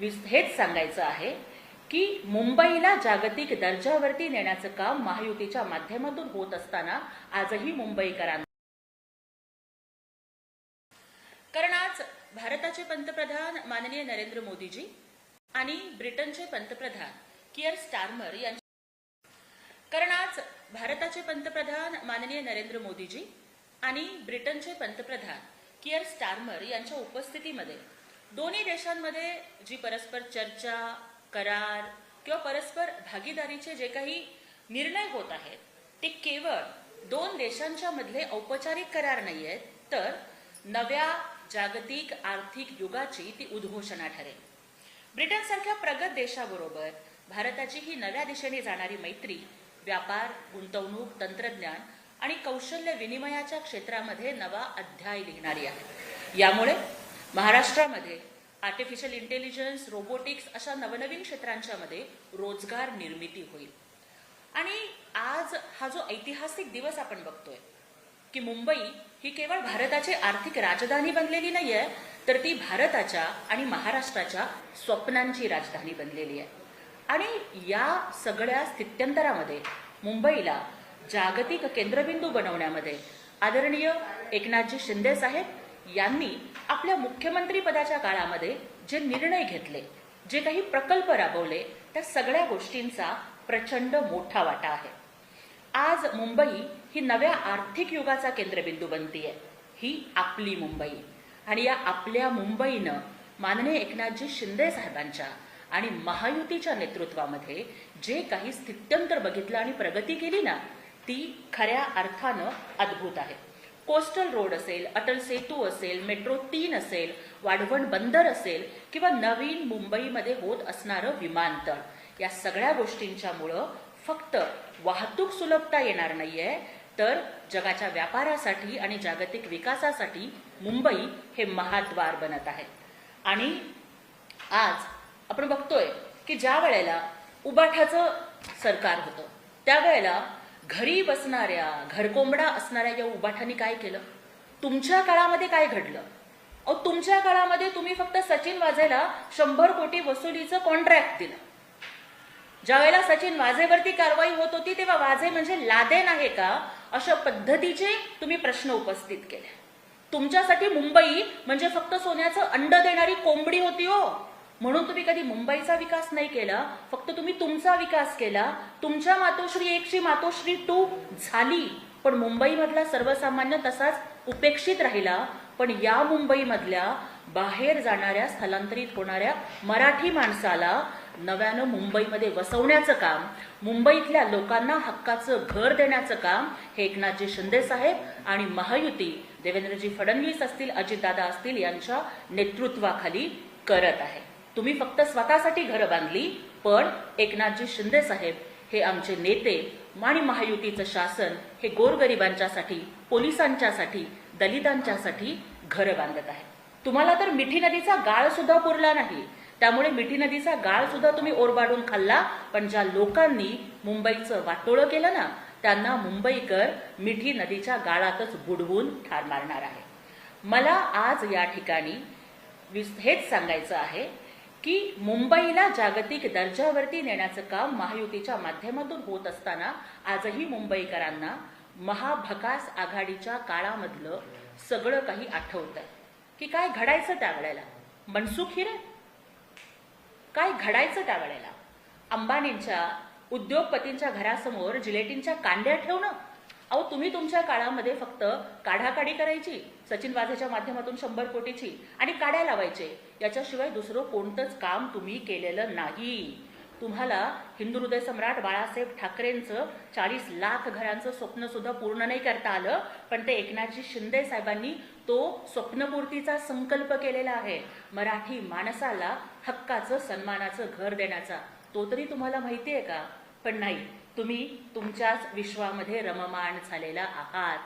हेच सांगायचं आहे की मुंबईला जागतिक दर्जावरती नेण्याचं काम महायुतीच्या माध्यमातून होत असताना आजही मुंबईकरांना कारण आज भारताचे पंतप्रधान माननीय नरेंद्र मोदीजी आणि ब्रिटनचे पंतप्रधान किअर स्टार्मर यांच्या कारण आज भारताचे पंतप्रधान माननीय नरेंद्र मोदीजी आणि ब्रिटनचे पंतप्रधान किअर स्टार्मर यांच्या उपस्थितीमध्ये दोन्ही देशांमध्ये जी परस्पर चर्चा करार किंवा परस्पर भागीदारीचे जे काही निर्णय होत आहेत ते केवळ दोन देशांच्या मधले औपचारिक करार नाही आहेत तर नव्या जागतिक आर्थिक युगाची ती उद्घोषणा ठरेल. ब्रिटनसारख्या प्रगत देशाबरोबर भारताची ही नव्या दिशेने जाणारी मैत्री व्यापार गुंतवणूक तंत्रज्ञान आणि कौशल्य विनिमयाच्या क्षेत्रामध्ये नवा अध्याय लिहिणारी आहे. यामुळे महाराष्ट्रामध्ये आर्टिफिशियल इंटेलिजन्स रोबोटिक्स अशा नवनवीन क्षेत्रांच्या मध्ये रोजगार निर्मिती होईल. आणि आज हा जो ऐतिहासिक दिवस आपण बघतोय की मुंबई ही केवळ भारताची आर्थिक राजधानी बनलेली नाहीये तर ती भारताच्या आणि महाराष्ट्राच्या स्वप्नांची राजधानी बनलेली आहे. आणि या सगळ्या स्थित्यंतरामध्ये मुंबईला जागतिक केंद्रबिंदू बनवण्यामध्ये आदरणीय एकनाथजी शिंदे साहेब यांनी आपल्या मुख्यमंत्री पदाच्या काळामध्ये जे निर्णय घेतले जे काही प्रकल्प राबवले त्या सगळ्या गोष्टींचा प्रचंड मोठा वाटा आहे. आज मुंबई ही नव्या आर्थिक युगाचा केंद्रबिंदू बनतीये. ही आपली मुंबई. आणि या आपल्या मुंबईनं माननीय एकनाथजी शिंदे साहेबांच्या आणि महायुतीच्या नेतृत्वामध्ये जे काही स्थित्यंतर बघितलं आणि प्रगती केली ना ती खऱ्या अर्थानं अद्भुत आहे. कोस्टल रोड असेल अटल सेतू असेल मेट्रो तीन असेल वाढवण बंदर असेल किंवा नवीन मुंबईमध्ये होत असणारं विमानतळ. या सगळ्या गोष्टींच्यामुळं फक्त वाहतूक सुलभता येणार नाहीये तर जगाच्या व्यापारासाठी आणि जागतिक विकासासाठी मुंबई हे महाद्वार बनत आहे आणि आज आपण बघतोय की ज्या वेळेला उबाठाचं सरकार होतं त्यावेळेला घरी बसणाऱ्या घरकोंबडा असणाऱ्या या उबाठांनी काय केलं? तुमच्या काळामध्ये काय घडलं? अहो तुमच्या काळामध्ये तुम्ही फक्त सचिन वाझेला शंभर कोटी वसुलीचं कॉन्ट्रॅक्ट दिलं. ज्या वेळेला सचिन वाझेवरती कारवाई होत होती तेव्हा वाझे म्हणजे लादेन आहे का? अशा पद्धतीचे तुम्ही प्रश्न उपस्थित केले. तुमच्यासाठी मुंबई म्हणजे फक्त सोन्याचं अंड देणारी कोंबडी होती हो. म्हणून तुम्ही कधी मुंबईचा विकास नाही केला फक्त तुम्ही तुमचा विकास केला. तुमच्या मातोश्री एकची मातोश्री टू झाली पण मुंबईमधला सर्वसामान्य तसाच उपेक्षित राहिला. पण या मुंबईमधल्या बाहेर जाणाऱ्या स्थलांतरित होणाऱ्या मराठी माणसाला नव्यानं मुंबईमध्ये वसवण्याचं काम मुंबईतल्या लोकांना हक्काचं घर देण्याचं काम हे एकनाथजी शिंदे साहेब आणि महायुती देवेंद्रजी फडणवीस असतील अजितदादा असतील यांच्या नेतृत्वाखाली करत आहे. तुम्ही फक्त स्वतःसाठी घरं बांधली पण एकनाथजी शिंदे साहेब हे आमचे नेते आणि महायुतीचं शासन हे गोरगरिबांच्यासाठी पोलिसांच्यासाठी दलितांच्यासाठी घरं बांधत आहे. तुम्हाला तर मिठी नदीचा गाळ सुद्धा पुरला नाही. त्यामुळे मिठी नदीचा गाळ सुद्धा तुम्ही ओरबाडून खाल्ला पण ज्या लोकांनी मुंबईचं वाटोळं केलं ना त्यांना मुंबईकर मिठी नदीच्या गाळातच बुडवून ठार मारणार आहे. मला आज या ठिकाणी हेच सांगायचं आहे की मुंबईला जागतिक दर्जावरती नेण्याचं काम महायुतीच्या माध्यमातून होत असताना आजही मुंबईकरांना महाभकास आघाडीच्या काळामधलं सगळं काही आठवत आहे की काय घडायचं त्यावेळेला? मनसुख हिरे? काय घडायचं त्यावेळेला? अंबानींच्या उद्योगपतींच्या घरासमोर जिलेटींच्या कांड्या ठेवणं? अहो तुम्ही तुमच्या काळामध्ये फक्त काढाकाढी करायची सचिन वाझेच्या माध्यमातून शंभर कोटीची आणि काड्या लावायचे. याच्याशिवाय दुसरं कोणतंच काम तुम्ही केलेलं नाही. तुम्हाला हिंदू हृदय सम्राट बाळासाहेब ठाकरेंचं चाळीस लाख घरांचं स्वप्न सुद्धा पूर्ण नाही करता आलं पण ते एकनाथजी शिंदे साहेबांनी तो स्वप्नपूर्तीचा संकल्प केलेला आहे. मराठी माणसाला हक्काचं सन्मानाचं घर देण्याचा. तो तरी तुम्हाला माहिती आहे का? पण नाही. तुम्ही तुमच्याच विश्वामध्ये रममाण झालेला आहात.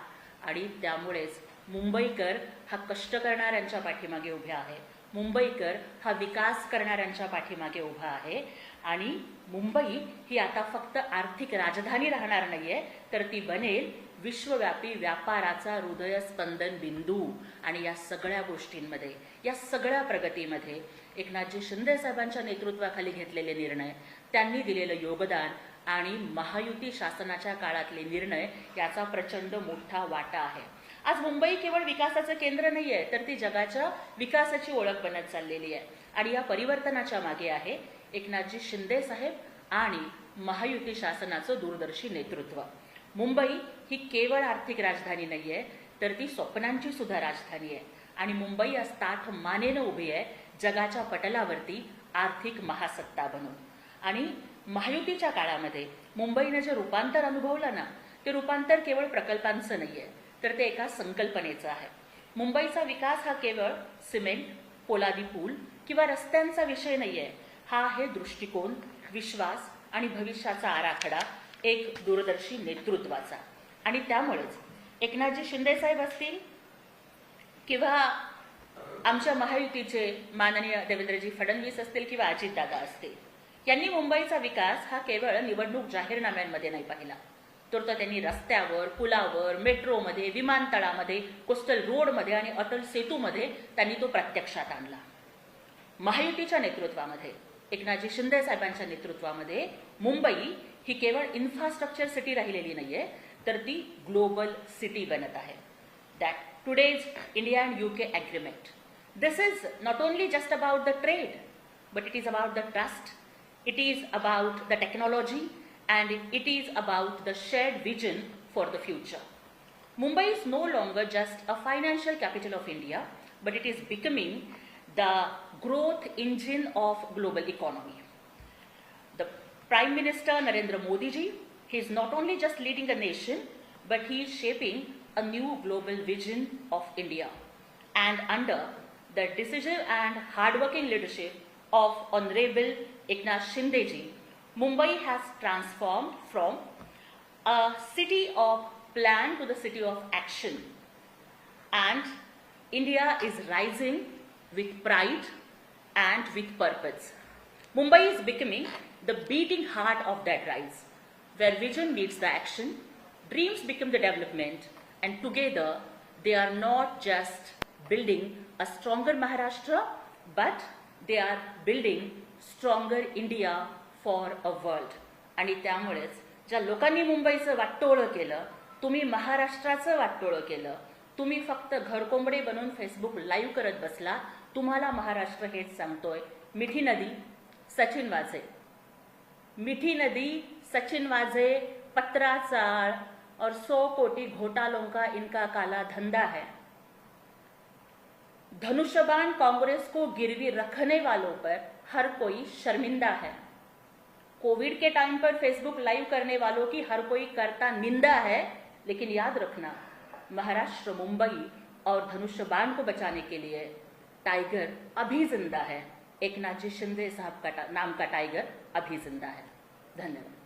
आणि त्यामुळेच मुंबईकर हा कष्ट करणाऱ्यांच्या पाठीमागे उभ्या आहे. मुंबईकर हा विकास करणाऱ्यांच्या पाठीमागे उभा आहे. आणि मुंबई ही आता फक्त आर्थिक राजधानी राहणार नाहीये तर ती बनेल विश्वव्यापी व्यापाराचा हृदयस्पंदन बिंदू. आणि या सगळ्या गोष्टींमध्ये या सगळ्या प्रगतीमध्ये एकनाथजी शिंदे साहेबांच्या नेतृत्वाखाली घेतलेले निर्णय त्यांनी दिलेलं योगदान आणि महायुती शासनाच्या काळातले निर्णय याचा प्रचंड मोठा वाटा आहे. आज मुंबई केवळ विकासाचं केंद्र नाही आहे तर ती जगाच्या विकासाची ओळख बनत चाललेली आहे. आणि या परिवर्तनाच्या मागे आहे एकनाथजी शिंदे साहेब आणि महायुती शासनाचं दूरदर्शी नेतृत्व. मुंबई ही केवळ आर्थिक राजधानी नाही आहे तर ती स्वप्नांची सुद्धा राजधानी आहे. आणि मुंबई आज ताठ मानेनं उभी आहे जगाच्या पटलावरती आर्थिक महासत्ता बनून. आणि महायुतीच्या काळामध्ये मुंबईनं जे रूपांतर अनुभवलं ना ते रूपांतर केवळ प्रकल्पांचं नाही आहे तर ते एका संकल्पनेचं आहे. मुंबईचा विकास हा केवळ सिमेंट पोलादी पूल किंवा रस्त्यांचा विषय नाही आहे हा आहे दृष्टिकोन विश्वास आणि भविष्याचा आराखडा एक दूरदर्शी नेतृत्वाचा. आणि त्यामुळेच एकनाथजी शिंदेसाहेब असतील किंवा आमच्या महायुतीचे माननीय देवेंद्रजी फडणवीस असतील किंवा अजितदादा असतील यांनी मुंबईचा विकास हा केवळ निवडणूक जाहीरनाम्यांमध्ये नाही पाहिला. तर तो त्यांनी रस्त्यावर पुलावर मेट्रोमध्ये विमानतळामध्ये कोस्टल रोडमध्ये आणि अटल सेतूमध्ये त्यांनी तो प्रत्यक्षात आणला. महायुतीच्या नेतृत्वामध्ये एकनाथजी शिंदे साहेबांच्या नेतृत्वामध्ये मुंबई ही केवळ इन्फ्रास्ट्रक्चर सिटी राहिलेली नाहीये तर ती ग्लोबल सिटी बनत आहे. That today's India and UK agreement this is not only just about the trade but it is about the trust it is about the technology, and it is about the shared vision for the future. Mumbai is no longer just a financial capital of India, but it is becoming the growth engine of global economy. The Prime Minister Narendra Modi ji, he is not only just leading a nation, but he is shaping a new global vision of India. And under the decisive and hardworking leadership of Honorable Eknath Shindeji, Mumbai has transformed from a city of plan to the city of action. And India is rising with pride and with purpose. Mumbai is becoming the beating heart of that rise, where vision meets the action, dreams become the development, and together they are not just building a stronger Maharashtra, but they are building stronger India for a world आणि त्यामुळेच ज्या लोकांनी मुंबईचं वाटोळं केलं तुम्ही महाराष्ट्राचं वाटोळं केलं तुम्ही फक्त घरकोंबडे बनून फेसबुक लाईव्ह करत बसला तुम्हाला महाराष्ट्र हेच सांगतोय. मिठी नदी सचिन वाझे. मिठी नदी सचिन वाझे पत्रा चाळ और सौ कोटी घोटालों का इनका काला धंधा है. धनुष्यबान कांग्रेस को गिरवी रखने वालों पर हर कोई शर्मिंदा है। कोविड के टाइम पर फेसबुक लाइव करने वालों की हर कोई करता निंदा है, लेकिन याद रखना, महाराष्ट्र, मुंबई और धनुष्यबान को बचाने के लिए टाइगर अभी ज़िंदा है। एक नाथ जी शिंदे साहब का नाम का टाइगर अभी ज़िंदा है। धन्यवाद।